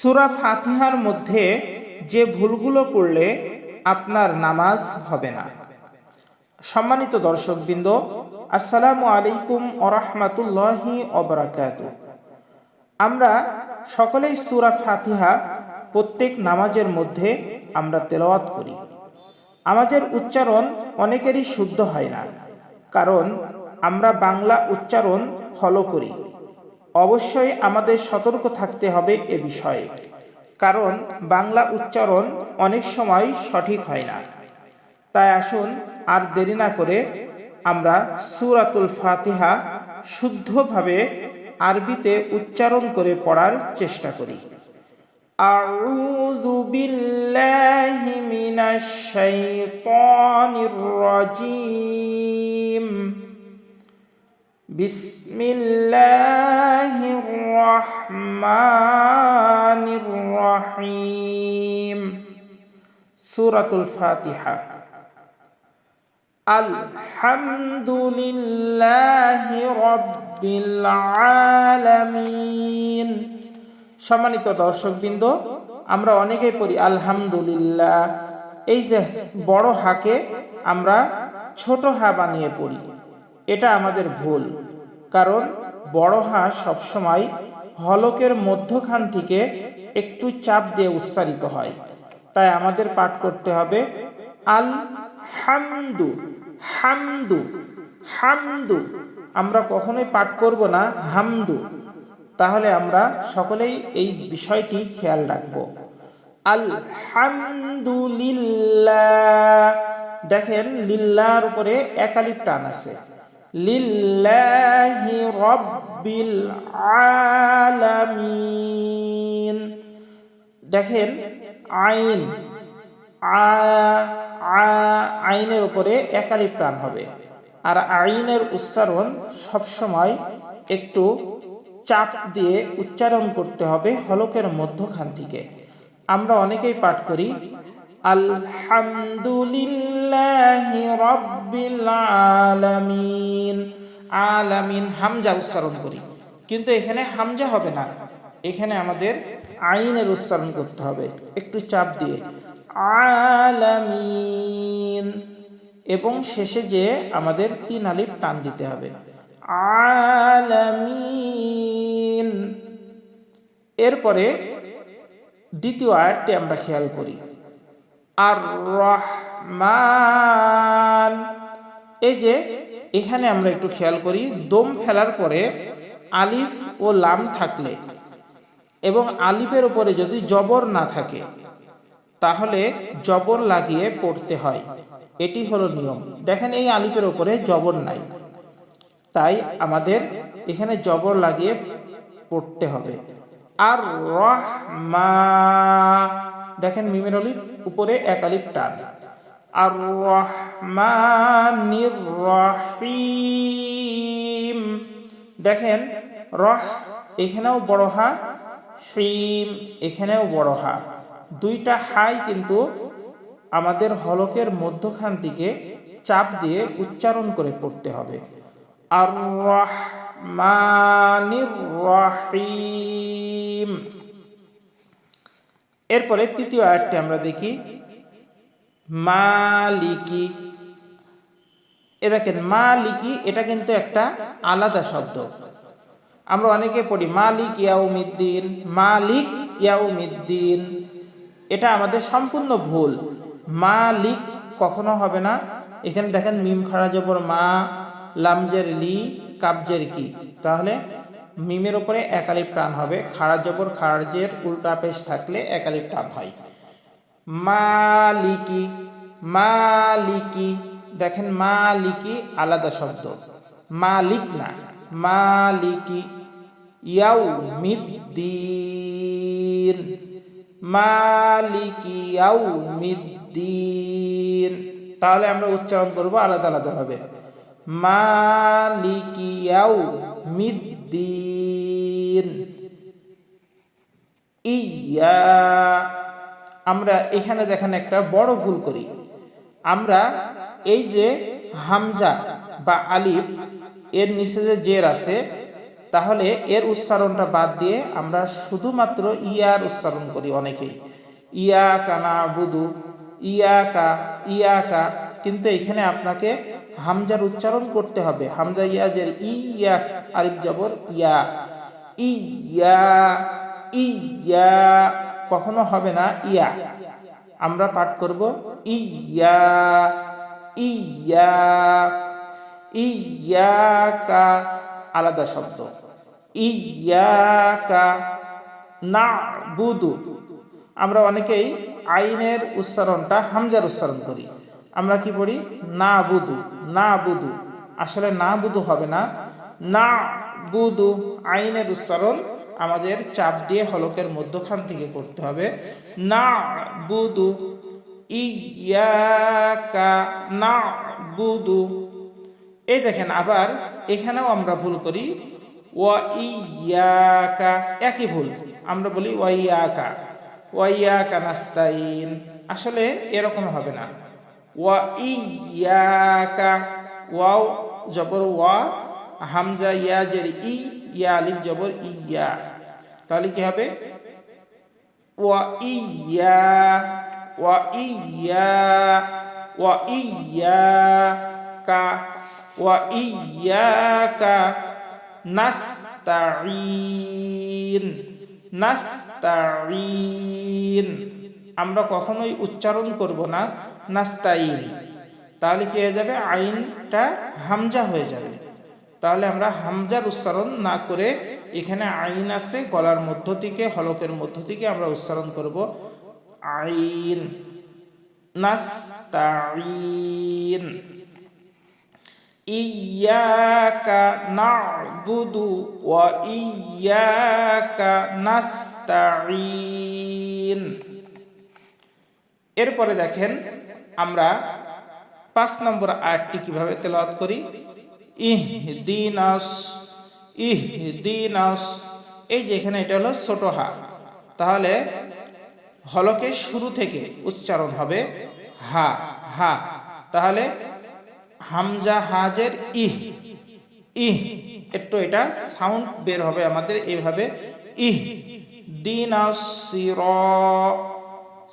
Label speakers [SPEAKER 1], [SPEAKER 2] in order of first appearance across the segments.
[SPEAKER 1] সুরা ফাতিহার মধ্যে যে ভুলগুলো করলে আপনার নামাজ হবে না। সম্মানিত দর্শকবৃন্দ, আসসালামু আলাইকুম ওরহমাতুল্লাহি অবরাকাত আমরা সকলেই সুরা ফাতিহা প্রত্যেক নামাজের মধ্যে আমরা তেলাওয়াত করি। আমাদের উচ্চারণ অনেকেরই শুদ্ধ হয় না, কারণ আমরা বাংলা উচ্চারণ ফলো করি। অবশ্যই আমাদের সতর্ক থাকতে হবে এ বিষয়ে কারণ বাংলা উচ্চারণ অনেক সময় সঠিক হয় না তাই আসুন আর দেরি না করে আমরা সুরাতুল ফাতিহা শুদ্ধভাবে আরবিতে উচ্চারণ করে পড়ার চেষ্টা করি أعوذ بالله من الشيطان الرجيم بسم الله الرحمن الرحيم سورة الفاتحة الحمد لله رب العالمين সম্মানিত দর্শকবৃন্দ আমরা অনেকেই পড়ি আলহামদুলিল্লাহ এই যে বড় হাকে আমরা ছোট হা বানিয়ে পড়ি এটা আমাদের ভুল কারণ বড় হা সবসময় হলকের মধ্যখান থেকে একটু চাপ দিয়ে উচ্চারিত হয়। তাই আমাদের পাঠ করতে হবে আল হামদু হামদু। হামদু আমরা কখনোই পাঠ করব না, হামদু। তাহলে আমরা সকলেই এই বিষয়টি খেয়াল রাখব। আলহামদুলিল্লাহ। দেখেন, লিল্লার উপরে একালিপ টান আছে। লিল্লাহি রব্বিল আলামিন। দেখেন, আইন, আ আইনের উপরে একালি প্রাণ হবে। আর আইনের উচ্চারণ সবসময় একটু চাপ দিয়ে উচ্চারণ করতে হবে হলকের মধ্যখান থেকে। আমরা অনেকেই পাঠ করি আলহামদুলিল্লাহ রব্বিল আলামিন। আলামিন হামজা উচ্চারণ করি। কিন্তু এখানে হামজা হবে না। এখানে আমাদের আইনের উচ্চারণ করতে হবে। একটু চাপ দিয়ে। আলামিন। এবং শেষে যে আমাদের তিন আলিফ টান দিতে হবে। আলামিন। এরপরে দ্বিতীয় আয়াতটি আমরা খেয়াল করি। আর রহমান এই যে, এখানে আমরা একটু খেয়াল করি, দম ফেলার পরে আলিফ ও লাম থাকলে এবং আলিফের উপরে যদি জবর না থাকে, তাহলে জবর লাগিয়ে পড়তে হয়। এটি হলো নিয়ম। দেখেন, এই আলিফের উপরে জবর নাই। তাই আমাদের এখানে জবর লাগিয়ে পড়তে হবে। আর রহমা দেখেন মিমের অলিফ, উপরে এক আলিফ টান। আর রহমানির রহিম দেখেন, রহ এখানেও বড় হা, হিম এখানেও বড় হা। দুইটা হাই কিন্তু আমাদের হলকের মধ্যখান থেকে চাপ দিয়ে উচ্চারণ করে পড়তে হবে। আর রহমানির রহিম এরপরে তৃতীয় আয়াতটি আমরা দেখি, মালিকি। এ দেখেন, মালিকি এটা কিন্তু একটা আলাদা শব্দ। আমরা অনেকে পড়ি, মালিক ইয়াউমিদ্দিন মালিক ইয়াউমিদ্দিন। এটা আমাদের সম্পূর্ণ ভুল। মালিক কখনো হবে না। এখানে দেখেন, মিম খাড়া জবর মা, লামজের লি, কাবজের কি। তাহলে মিমের ওপরে একালিপ টান হবে। খাড়া জবর খাড়জের উল্টা পেশ থাকলে একালিপ টান হয়। মালিকি মালিকি, দেখেন মালিকি আলাদা শব্দ। মালিক না, মালিকি। ইয়াউ মিদ্দিন মালিকি ইয়াউ মিদ্দিন তাহলে আমরা উচ্চারণ করব আলাদা আলাদা হবে মালিকি ইয়াউ মিদ্দিন ইয়া। আমরা এখানে দেখেন একটা বড় ভুল করি। আমরা এই যে হামজা বা আলিফ, এর নিচে যে জের আছে, তাহলে এর উচ্চারণটা বাদ দিয়ে আমরা শুধুমাত্র ইয়ার উচ্চারণ করি অনেকেই। ইয়া কানা বুধু ইয়া কা ইয়া কা কিন্তু এখানে আপনাকে হামজার উচ্চারণ করতে হবে। হামজা ইয়াজের ইয়া আরিফ জবর, ইয়া। ইয়া ইয়া, কখনো হবে না, ইয়া। আমরা পাঠ করব ইয়া ইয়া ইয়াকা আলাদা শব্দ। ইয়াকা না বুদু আমরা অনেকেই আইনের উচ্চারণটা হামজার উচ্চারণ করি। আমরা কি পড়ি? না বুদু না বুদু আসলে না বুদু হবে না। না বুদু আইনের উচ্চারণ আমাদের চাপ দিয়ে হলকের মধ্যখান থেকে করতে হবে। না বুদু ইয়াকা না বুদু এই দেখেন, আবার এখানেও আমরা ভুল করি। ওয়া ইয়াকা, একই ভুল। আমরা বলি ওয়াইয়াকা ওয়াইয়াকা নাস্তাইন আসলে এরকম হবে না। ওয়া ইয়াকা ওয়াও জবর ওয়া হামজা ইয়া জের ই ইয়া আলিফ জবর ইয়া তাহলে কি হবে? ওয়া ইয়া ওয়া ইয়া ওয়া ইয়া কা ওয়া ইয়াকা নাস্তাঈন নাস্তাঈন আমরা কখনোই উচ্চারণ করব না, নাস্তাইন। তাহলে কি হয়ে যাবে? আইনটা হামজা হয়ে যাবে। তাহলে আমরা হামজার উচ্চারণ না করে এখানে আইন আছে, গলার মধ্য থেকে, হলকের মধ্য থেকে আমরা উচ্চারণ করব আইন। নাস্তাইন। ইয়াকা না'বুদু ওয়া ইয়াকা নাস্তাঈন এরপরে দেখেন আমরা পাঁচ নম্বর আয়াতটি কীভাবে তেলাওয়াত করি? ইহদিনাস ইহদিনাস। এই যে এখানে এটা হলো ছোট হা। তাহলে হলকে শুরু থেকে উচ্চারণ হবে হা হা। তাহলে হামজা হাজের ইহ ইহ। একটু এটা সাউন্ড বের হবে আমাদের এইভাবে। ইহ দিন সির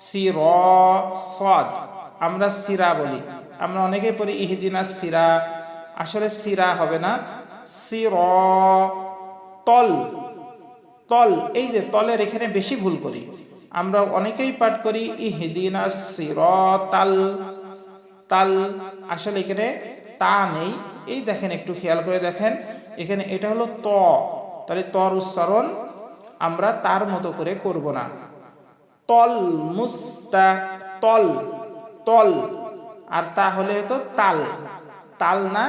[SPEAKER 1] সির সদ আমরা সিরা বলি। আমরা অনেকেই পড়ি ইহদিনা সিরা। আসলে সিরা হবে না। সির তল তল এই যে তলের এখানে বেশি ভুল করি। আমরা অনেকেই পাঠ করি ইহদিনা সির তাল তাল আসলে এখানে তা নেই। এই দেখেন, একটু খেয়াল করে দেখেন। এখানে এটা হলো ত। তাহলে তর উচ্চারণ আমরা তার মতো করে করব না। তল মুস্তা, তল তল। আর তা হলে হয়তো তাল। তাল না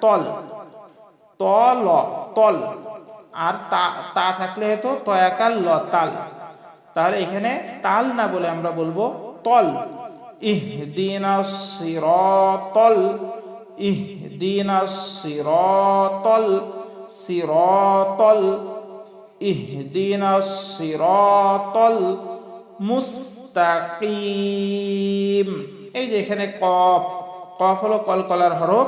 [SPEAKER 1] তল। তল তল। আর তা তা থাকলে হয়তো তয়াকাল ল, তাল। তাহলে এখানে তাল না বলে আমরা বলব তল। ইহ দিন তল ইহদিনা সিরতল তল সিরতল সিরতল শির সিরতল। মুস্তাকিম। এই যে এখানে কফ কফ হলো কলকলার হরফ,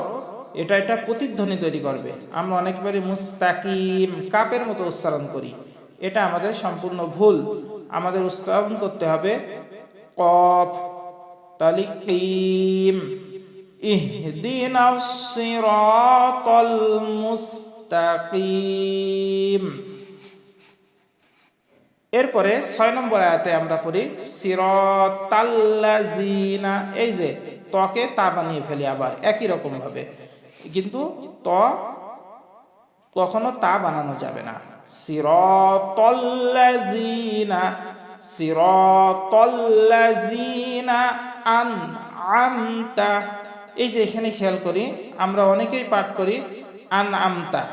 [SPEAKER 1] এটা এটা প্রতিধ্বনি তৈরি করবে। আমরা অনেকবারই মুস্তাকিম, কাপের মতো উচ্চারণ করি। এটা আমাদের সম্পূর্ণ ভুল। আমাদের উচ্চারণ করতে হবে কফ, তালিকিম। কিম ইহদিন মুস্তাকিম। এরপরে ছয় নম্বর আয়াতে আমরা পড়ি সিরতাল্লাজিনা এই যে তকে তা বানিয়ে ফেলি আবার, একই রকম ভাবে। কিন্তু ত কখনো তা বানানো যাবে না। সিরতাল্লাজিনা সিরতাল্লাজিনা আন আমতা এই যে এখানে খেয়াল করি, আমরা অনেকেই পাঠ করি আন আমতা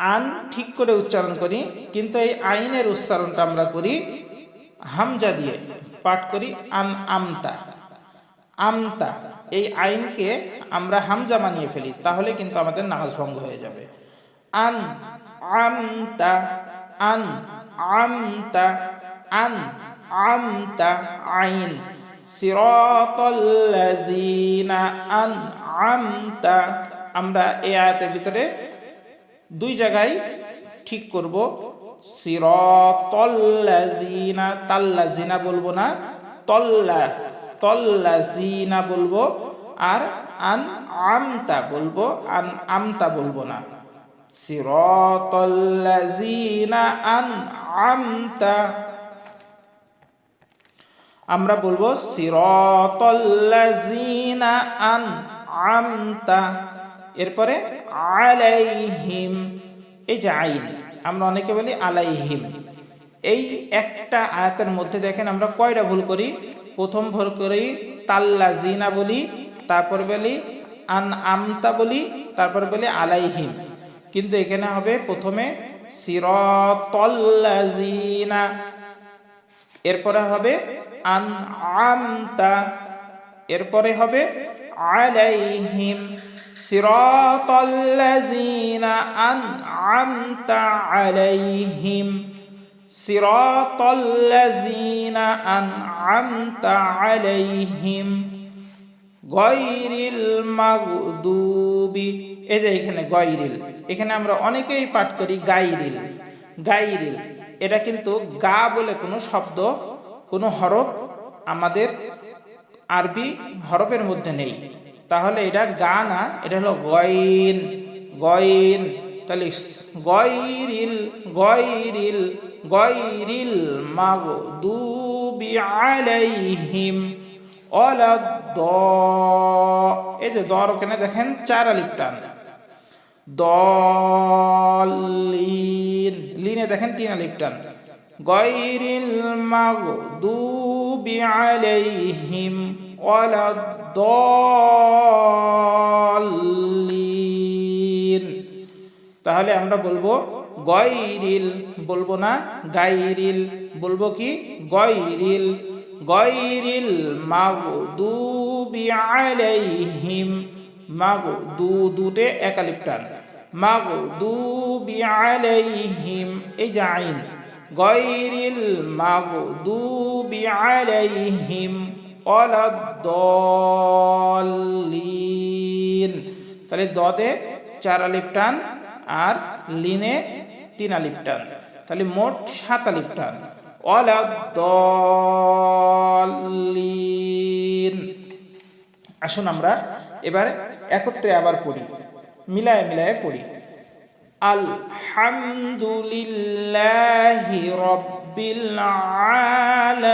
[SPEAKER 1] আন ঠিক করে উচ্চারণ করি, কিন্তু এই আইনের উচ্চারণটা আমরা করি হামজা দিয়ে, পাঠ করি আন আমতা। আমতা, এই আইনকে আমরা হামজা মানিয়ে ফেলি, তাহলে কিন্তু আমাদের নামাজ ভঙ্গ হয়ে যাবে। আন, আমতা আন আমতা আন, আমতা, আইন। সিরাতাল্লাযীনা আনআমতা, আমরা এই আয়াতের ভিতরে দুই জায়গায় ঠিক করব। সিরতল্লাজিনা তাল্লাজিনা বলব না, তল্লা তল্লাজিনা বলব। আর আন আমতা বলব আন আমতা বলব না। সিরতল্লাজিনা আন আমতা আমরা বলব সিরতল্লাজিনা আন আমতা এরপরে আলাইহিম, এই যে আইন, আমরা অনেকে বলি আলাইহিম। এই একটা আয়াতের মধ্যে দেখেন আমরা কয়টা ভুল করি? প্রথম ভুল করি তাল্লাজিনা বলি, তারপর বলি আন আমতা বলি, তারপর বলি আলাইহিম। কিন্তু এখানে হবে প্রথমে সিরতল্লাজিনা এরপরে হবে আন আমতা, এরপরে হবে আলাইহিম। সিরাতাল্লাযীনা আন'আমতা আলাইহিম, সিরাতাল্লাযীনা আন'আমতা আলাইহিম গয়রিল মাগদুবি। এই যে এখানে গয়রিল, এখানে আমরা অনেকেই পাঠ করি গাইরিল গাইরিল এটা কিন্তু গা বলে কোনো শব্দ, কোনো হরফ আমাদের আরবি হরফের মধ্যে নেই। তাহলে এটা গা না, এটা হলো গয়িন গয়িন, তাহলে গইরিল গইরিল গয়রিল মাগদুবি আলাইহিম অলাদ এই যে দর কেনে দেখেন, চার আলিফ টান। দলিন, লিনে দেখেন তিন আলিফ টান। গয়রিল মাগদুবি আলাইহিম ওয়ালাদ্দাল্লিন তাহলে আমরা বলব গয়রিল, বলব না গাইরিল বলব কি গয়রিল। গয়রিল মাগদুবি আলাইহিম মাগদু দুটে একালিপ টান। মাগদুবি আলাইহিম, এই যে আইন। গয়রিল মাগদুবি আলাইহিম তাহলে দতে চার আলিফ টান আর লিনে তিন আলিফ টান। তাহলে মোট সাত আলিফ টান। আসুন আমরা এবার একত্রে আবার পড়ি। মিলায় মিলায় পড়ি। আলহামদুলিল্লাহি রব্বিল আলামিন।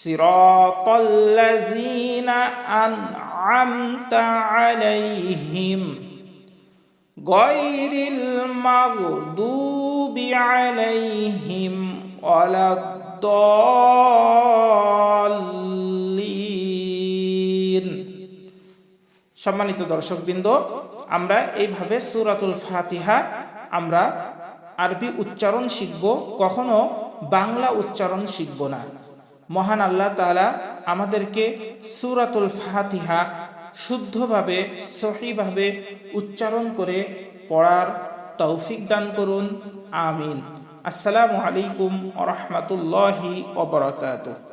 [SPEAKER 1] صراط الذين أنعمت عليهم غير المغضوب عليهم ولا الضالين সম্মানিত দর্শকবৃন্দ আমরা এইভাবে সুরাতুল ফাতিহা আমরা আরবি উচ্চারণ শিখব কখনো বাংলা উচ্চারণ শিখব না মহান আল্লাহ তালা আমাদেরকে সুরাতুল ফাতিহা শুদ্ধভাবে, সহিভাবে উচ্চারণ করে পড়ার তৌফিক দান করুন। আমিন। আসসালামু আলাইকুম আ রহমতুল্লাহি ওবরাকাতুহ